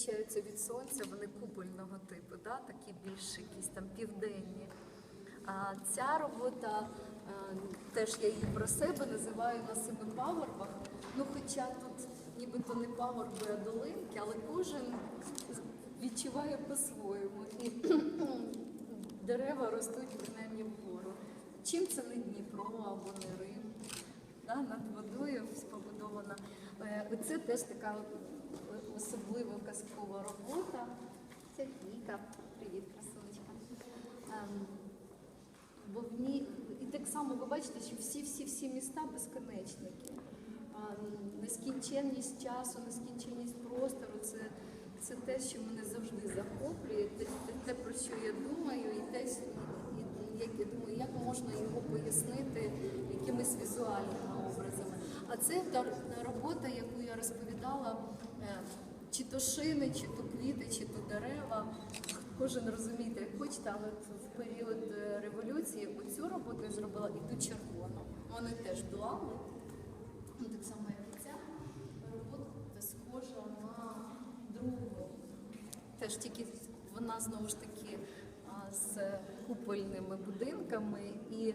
захищаються від сонця, вони купольного типу, да? такі більш якісь там південні. А ця робота, е, теж я її про себе називаю на семи пагорбах. Ну, хоча тут нібито не пагорби, а долинки, але кожен відчуває по-своєму. І дерева ростуть принаймні вгору. Чим це не Дніпро або не Рим? Да, над водою побудована. Е, Оце теж така особлива казкова робота. Віка. Привіт, красунечка. Ем, Бо в ній і так само ви бачите, що всі-всі-всі міста безконечники. А, Нескінченність часу, нескінченність простору це, це те, що мене завжди захоплює, те, те, те, про що я думаю, і те, як я думаю, як можна його пояснити якимись візуальними Це та робота, яку я розповідала, е, чи то шини, чи то квіти, чи то дерева. Кожен розумієте, як хочете, але в період е, революції оцю роботу я зробила і ту червону. Вони теж дуали. Ну, так само, як і ця робота схожа на другу. Теж тільки вона знову ж таки з купольними будинками і